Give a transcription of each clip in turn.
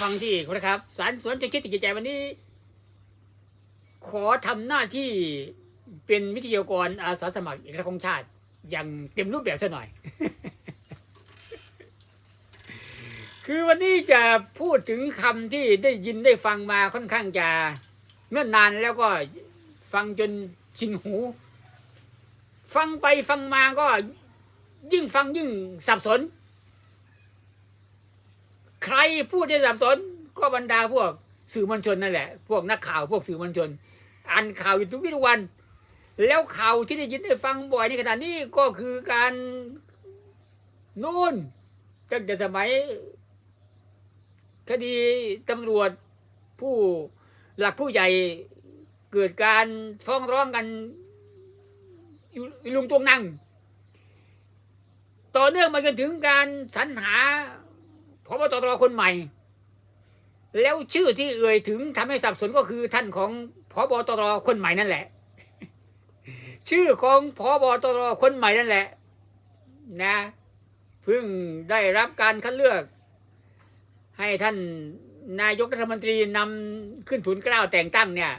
ฟังที่ครับสารสวนจะคิดติดใจวันนี้ ขอทำหน้าที่เป็นวิทยากรอาสาสมัครเอกราชของชาติ อย่างเต็มรูปแบบซะหน่อย คือวันนี้จะพูดถึงคำที่ได้ยินได้ฟังมาค่อนข้างจะเนื่อนนานแล้วก็ฟังจนชินหู ฟังไปฟังมาก็ยิ่งฟังยิ่งสับสน ใครพูดที่สับสนก็บรรดาพวกสื่อมวลชนนั่นแหละ พวกนักข่าวพวกสื่อมวลชนอ่านข่าวอยู่ทุกวี่ทุกวัน แล้วข่าวที่ได้ยินได้ฟังบ่อยในขณะนี้ก็คือการนู่นตั้งแต่สมัย คดีตำรวจผู้หลักผู้ใหญ่เกิดการฟ้องร้องกันลุงตวงนั่ง ต่อเนื่องมาจนถึงการสรรหา บตรคนใหม่ แล้วชื่อที่เอ่ยถึงทำให้สับสนก็คือท่านของพบตรคนใหม่นั่นแหละ ชื่อของพบตรคนใหม่นั่นแหละ นะเพิ่งได้รับการคัดเลือก ให้ท่านนายกรัฐมนตรีนำขึ้นทุนเกล้าแต่งตั้งเนี่ย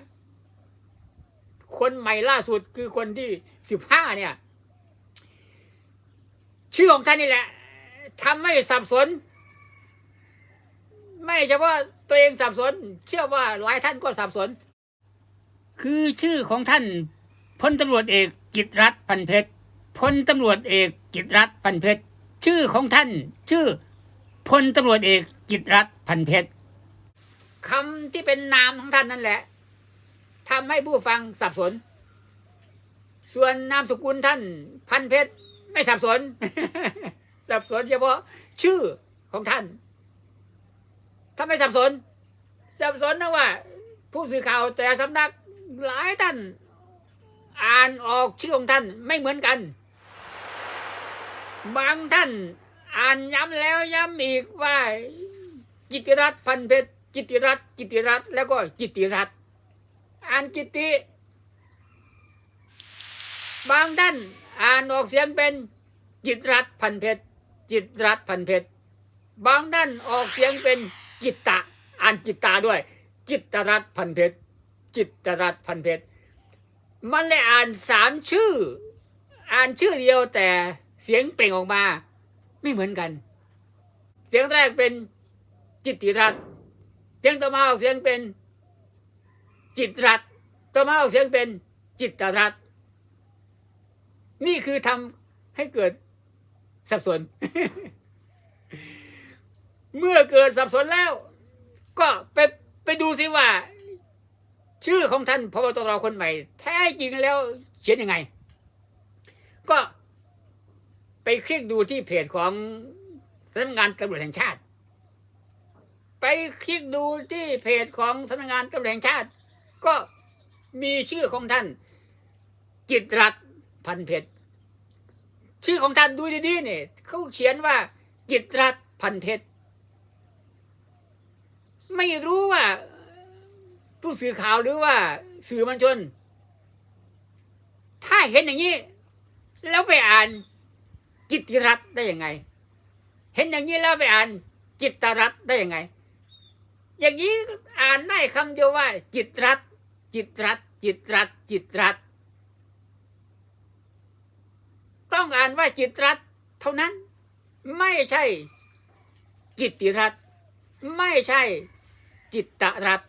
คนใหม่ล่าสุดคือคนที่สิบห้าเนี่ย ชื่อของท่านนี่แหละทำให้สับสน ไม่เฉพาะตัวเองสับสน เชื่อว่าหลายท่านก็สับสน คือชื่อของท่านพลตำรวจเอกกิตรัฐพันเพชรพลตำรวจเอกกิตรัฐพันเพชรชื่อของท่าน ชื่อพลตำรวจเอกกิตรัฐพันเพชรคำที่เป็นนามของท่านนั่นแหละทำให้ผู้ฟังสับสน ส่วนนามสกุลท่าน พันเพชรไม่สับสน สับสนเฉพาะชื่อของท่าน ถ้าไม่สับสน สับสนนะว่า ผู้สื่อข่าวแต่สำนักหลายท่าน อ่านออกชื่อของท่านไม่เหมือนกัน บางท่านอ่านย้ำแล้วย้ำอีกว่า จิติรัตพันเพชรจิติรัตจิติรัตแล้วก็จิติรัตอ่านจิติ บางท่านอ่านออกเสียงเป็นจิตรัตพันเพชรจิตรัตพันเพชรบางท่านออกเสียงเป็น จิตตะอ่านจิตตาด้วย จิตตรัตพันเพชรจิตตรัตพันเพชรมันเลยอ่านสามชื่อ อ่านชื่อเดียวแต่เสียงเปล่งออกมา ไม่เหมือนกัน เสียงแรกเป็นจิตติรัตเสียงต่อมาออกเสียงเป็น จิตรัตต่อมาออกเสียงเป็น จิตตรัตนี่คือทำให้เกิดสับสน เมื่อเกิดสับสนแล้ว ก็ไปไปดูสิว่า ชื่อของท่านพบตรคนใหม่ แท้จริงแล้วเขียนยังไง ก็ไปคลิกดูที่เพจของสำนักงานตำรวจแห่งชาติ ไปคลิกดูที่เพจของสำนักงานตำรวจแห่งชาติ ก็มีชื่อของท่าน จิตรัตพันเพชรชื่อของท่านดูดีๆเนี่ยเขาเขียนว่าจิตรัตพันเพชร ไม่รู้ว่า ผู้สื่อข่าวหรือว่า สื่อมวลชน ถ้าเห็นอย่างนี้ แล้วไปอ่านจิตติรัตได้ยังไง เห็นอย่างนี้แล้วไปอ่านจิตตรัตได้ยังไง อย่างนี้อ่านได้คำเดียวว่า จิตรัตจิตรัตจิตรัตจิตรัตต้องอ่านว่าจิตรัตเท่านั้น ไม่ใช่ จิตติรัตไม่ใช่ จิตตรัต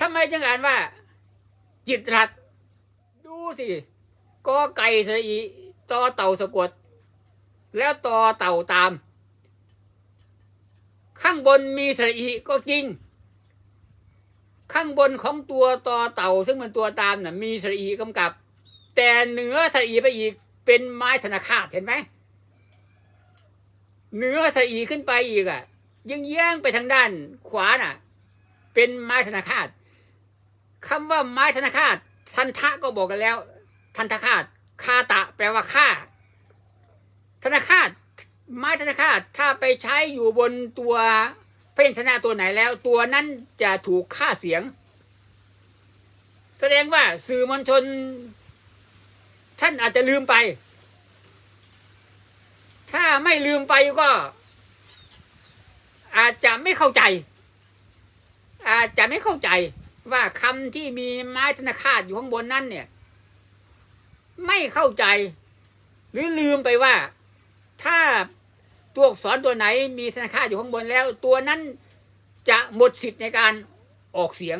ทำไมจึงอ่านว่า จิตรัตดูสิกอไก่สระอีต่อเต่าสะกด แล้วต่อเต่าตาม ข้างบนมีสระอีก็จริง ข้างบนของตัวต่อเต่า ซึ่งมันตัวตามน่ะ มีสระอีกำกับ แต่เหนือสระอีไปอีกเป็นไม้ธนาคาตเห็นไหมเหนือสระอีขึ้นไปอีกอะ ยังแย่งไปทางด้านขวาน่ะ เป็นไม้ธนาคาตคำว่าไม้ธนาคาตทันทะก็บอกกันแล้ว ทันทคาตคาตะ แปลว่าฆ่า ธนาคาตไม้ธนาคาตถ้าไปใช้อยู่บนตัวพยัญชนะตัวไหนแล้ว ตัวนั้นจะถูกฆ่าเสียง แสดงว่าสื่อมวลชน ท่านอาจจะลืมไป ถ้าไม่ลืมไปก็ อาจจะไม่เข้าใจ อาจจะไม่เข้าใจว่าคำที่มีไม้ธนาคารอยู่ข้างบนนั้นเนี่ย ไม่เข้าใจ หรือลืมไปว่า ถ้าตัวอักษรตัวไหนมีธนาคารอยู่ข้างบนแล้ว ตัวนั้นจะหมดสิทธิ์ในการออกเสียง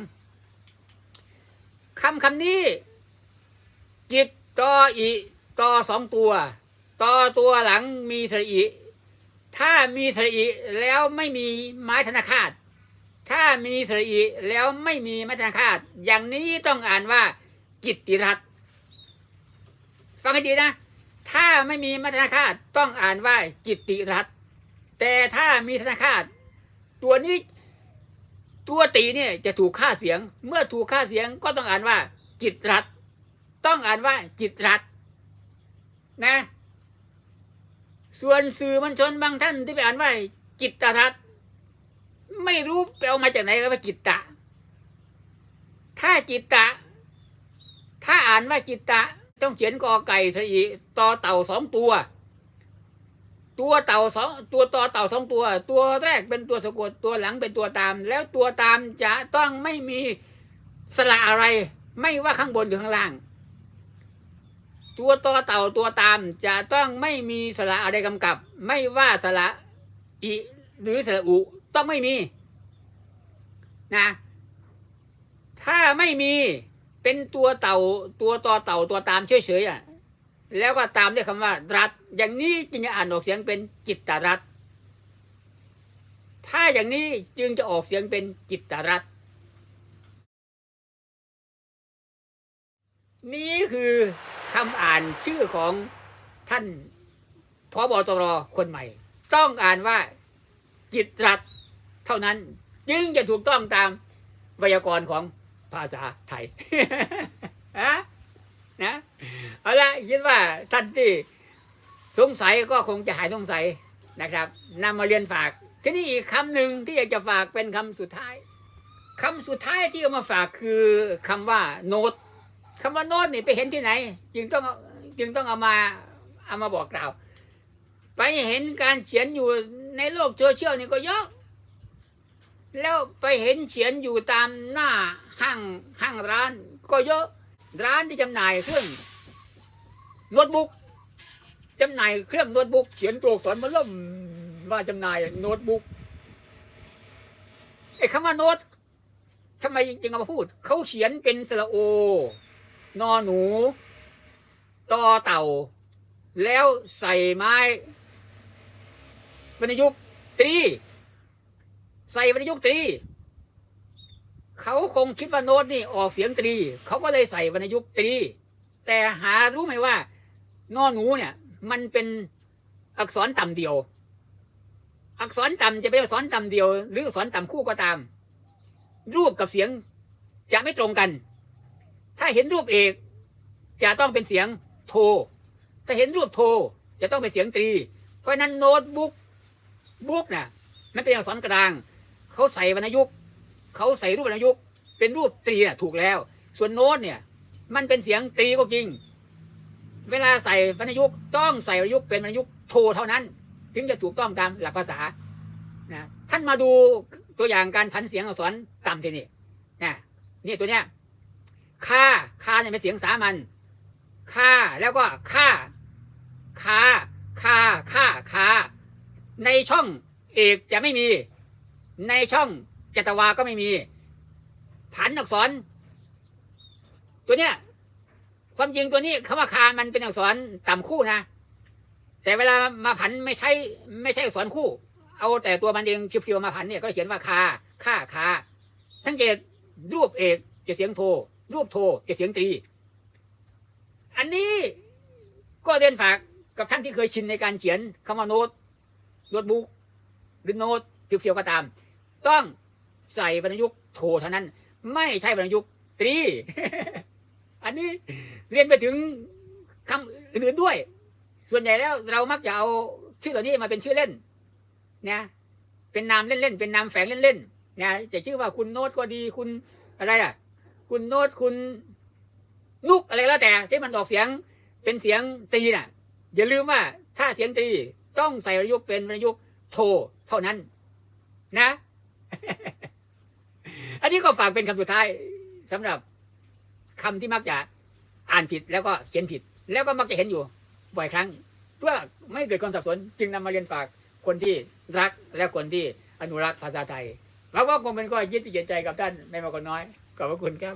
คำคำนี้ จิตตออีตอสองตัวตอตัวหลังมีสระอี ถ้ามีสระอีแล้วไม่มีไม้ธนาคารถ้ามีสระอีแล้วไม่มีไม้ธนาคารอย่างนี้ต้องอ่านว่า กิตติรัตฟังให้ดีนะ ถ้าไม่มีไม้ธนาคารต้องอ่านว่ากิตติรัตแต่ถ้ามีธนาคารตัวนี้ตัวตีเนี่ยจะถูกค่าเสียง เมื่อถูกค่าเสียงก็ต้องอ่านว่า จิตรัตต้องอ่านว่าจิตรัตนะ ส่วนสื่อมวลชนบางท่านที่ไปอ่านว่าจิตตรัตน์ไม่รู้ไปเอามาจากไหนก็ว่าจิตตะ ถ้าจิตตะ ถ้าอ่านว่าจิตตะ ต้องเขียนกอไก่สอีต่อเต่าสองตัว ตัวเต่าสองตัวต่อเต่าสองตัว ตัวแรกเป็นตัวสะกดตัวหลังเป็นตัวตาม แล้วตัวตามจะต้องไม่มีสระอะไร ไม่ว่าข้างบนหรือข้างล่าง ตัวต่อเต่าตัวตาม จะต้องไม่มีสระอะไรกำกับ ไม่ว่าสระอีหรือสระอุต้องไม่มีนะถ้าไม่มีเป็นตัวเต่าตัวต่อเต่าตัวตามเฉยๆอะแล้วก็ตามด้วยคำว่า รัฐ อย่างนี้จึงจะอ่านออกเสียงเป็นจิตตรัฐ ถ้าอย่างนี้จึงจะออกเสียงเป็นจิตตรัฐ นี่คือ คำอ่านชื่อของท่านพบตรคนใหม่ ต้องอ่านว่าจิตรัฐเท่านั้น จึงจะถูกต้องตามไวยากรณ์ของภาษาไทยฮะนะเอาละคิดว่าท่านที่สงสัยก็คงจะหายสงสัยนะครับนำมาเรียนฝาก ทีนี้อีกคำหนึ่งที่อยากจะฝากเป็นคำสุดท้ายคำสุดท้ายที่เอามาฝากคือคำว่าโน้ต คำว่าโน้ตนี่ไปเห็นที่ไหน จึงต้องจึงต้องเอามาเอามาบอกกล่าว ไปเห็นการเขียนอยู่ในโลกโซเชียลนี่ก็เยอะแล้วไปเห็นเขียนอยู่ตามหน้าห้างห้างร้าน ก็เยอะร้านที่จำหน่ายเครื่องโน้ตบุ๊กจำหน่ายเครื่องโน้ตบุ๊กเขียนตัวอักษรมาเริ่มว่าจำหน่ายโน้ตบุ๊กไอ้คำว่าโน้ตทำไมจึงเอามาพูด เขาเขียนเป็นสระโอ นอหนูตอเต่า แล้วใส่ไม้วรรณยุกต์ตรี ใส่วรรณยุกต์ตรี เขาคงคิดว่าโน้ตนี่ออกเสียงตรี เขาก็เลยใส่วรรณยุกต์ตรี แต่หารู้ไหมว่านอหนูเนี่ย มันเป็นอักษรต่ำเดียว อักษรต่ำจะเป็นอักษรต่ำเดียว หรืออักษรต่ำคู่ก็ตาม รูปกับเสียงจะไม่ตรงกัน ถ้าเห็นรูปเอก จะต้องเป็นเสียงโท ถ้าเห็นรูปโท จะต้องเป็นเสียงตรี เพราะนั้นโน้ตบุ๊กบุ๊กน่ะมันเป็นอักษรกลาง เขาใส่วรรณยุกต์เขาใส่รูปวรรณยุกต์เป็นรูปตรีน่ะถูกแล้ว ส่วนโน้ตเนี่ย มันเป็นเสียงตรีก็จริง เวลาใส่วรรณยุกต์ต้องใส่วรรณยุกต์เป็นวรรณยุกต์โทเท่านั้น ถึงจะถูกต้องตามหลักภาษานะท่านมาดูตัวอย่างการพันเสียงอักษรต่ำทีนี่นะนี่ตัวเนี้ย ค่าค่าเนี่ยเป็นเสียงสามัญค่าแล้วก็ค่าค่าค่าค่าค่าในช่องเอกจะไม่มี ในช่องจตวาก็ไม่มี ผันอักษร ตัวเนี้ยความจริงตัวนี้คำว่าคามันเป็นอักษรต่ำคู่นะ แต่เวลามาผันไม่ใช่ไม่ใช่อักษรคู่ เอาแต่ตัวมันเองเพียวๆมาผันเนี่ยก็เขียนว่าคาค่าคาสังเกตรูปเอกจะเสียงโท รูปโทจะเสียงตรี อันนี้ก็เรียนฝากกับท่านที่เคยชินในการเขียนคำว่าโน้ตโน้ตบุ๊กหรือโน้ตเพียวๆก็ตาม ต้องใส่วรรณยุกต์โทเท่านั้น ไม่ใช่วรรณยุกต์ตรี อันนี้เรียนไปถึงคำอื่นๆด้วย ส่วนใหญ่แล้วเรามักจะเอาชื่อเหล่านี้มาเป็นชื่อเล่นนะเป็นนามเล่นๆเป็นนามแฝงเล่นๆนะจะชื่อว่าคุณโน้ตก็ดีคุณอะไรอะ คุณโน้ตคุณนุกอะไรแล้วแต่ที่มันออกเสียงเป็นเสียงตรีน่ะ อย่าลืมว่าถ้าเสียงตรีต้องใส่รรณยุกต์เป็นรรณยุกต์โทเท่านั้น นะ อันนี้ก็ฝากเป็นคำสุดท้ายสำหรับคำที่มักจะอ่านผิดแล้วก็เขียนผิด แล้วก็มักจะเห็นอยู่ บ่อยครั้ง เพื่อไม่เกิดความสับสน จึงนำมาเรียนฝากคนที่รักและคนที่อนุรักษ์ภาษาไทยเพราะว่าคงเป็นก็ยึดติดใจกับท่านไม่มากก็น้อย ขอบพระคุณครับ